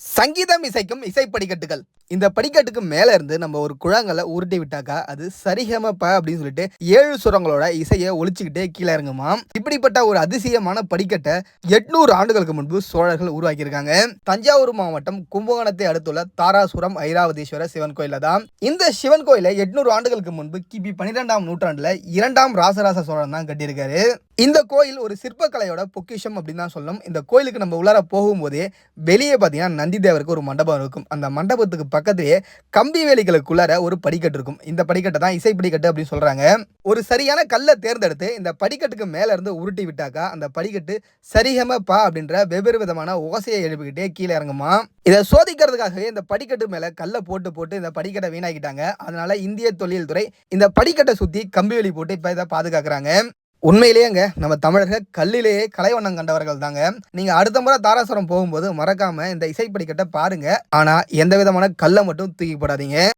சங்கீதம் இசைக்கும் இசை படிக்கட்டுகள் இந்த படிக்கட்டுக்கு மேல இருந்து நம்ம ஒரு குழாங்களை உருட்டி விட்டாக்கா அது சரிகமப்ப அப்படின்னு சொல்லிட்டு ஏழு சுரங்களோட இசையை ஒழிச்சுக்கிட்டே கீழே இறங்குமாம் இப்படிப்பட்ட ஒரு அதிசயமான படிக்கட்டை எட்நூறு ஆண்டுகளுக்கு முன்பு சோழர்கள் உருவாக்கியிருக்காங்க. தஞ்சாவூர் மாவட்டம் கும்பகோணத்தை அடுத்துள்ள தாராசுரம் ஐராவதீஸ்வரர் சிவன் கோயில தான். இந்த சிவன் கோயிலை எட்நூறு ஆண்டுகளுக்கு முன்பு கிபி பன்னிரெண்டாம் நூற்றாண்டுல இரண்டாம் ராசராச சோழன் தான் கட்டியிருக்காரு. இந்த கோயில் ஒரு சிற்பக்கலையோட பொக்கிஷம் அப்படின்னு தான் சொல்லணும். இந்த கோயிலுக்கு நம்ம உள்ளார போகும்போதே வெளியே பார்த்தீங்கன்னா நந்தி தேவருக்கு ஒரு மண்டபம் இருக்கும். அந்த மண்டபத்துக்கு பக்கத்திலேயே கம்பி வேலிகளுக்குள்ளார ஒரு படிக்கட்டு இருக்கும். இந்த படிக்கட்டை தான் இசை படிக்கட்டு அப்படின்னு சொல்கிறாங்க ஒரு சரியான கல்லை தேர்ந்தெடுத்து இந்த படிக்கட்டுக்கு மேலே இருந்து உருட்டி விட்டாக்கா அந்த படிக்கட்டு சரிகம பா அப்படின்ற வெவ்வேறு விதமான ஓசையை எழுப்பிக்கிட்டே கீழே இறங்குமா? இதை சோதிக்கிறதுக்காகவே இந்த படிக்கட்டு மேலே கல்லை போட்டு போட்டு இந்த படிக்கட்டை வீணாக்கிட்டாங்க. அதனால இந்திய தொழில்துறை இந்த படிக்கட்டை சுற்றி கம்பி வேலி போட்டு இப்போ இதை பாதுகாக்கிறாங்க. உண்மையிலேயேங்க நம்ம தமிழர்கள் கல்லிலேயே கலைவண்ணம் கண்டவர்கள் தாங்க. நீங்க அடுத்த முறை தாராசுரம் போகும்போது மறக்காம இந்த இசைப்படிக்கட்டை பாருங்க. ஆனா எந்த விதமான கல்லை மட்டும் தூக்கி போடாதீங்க.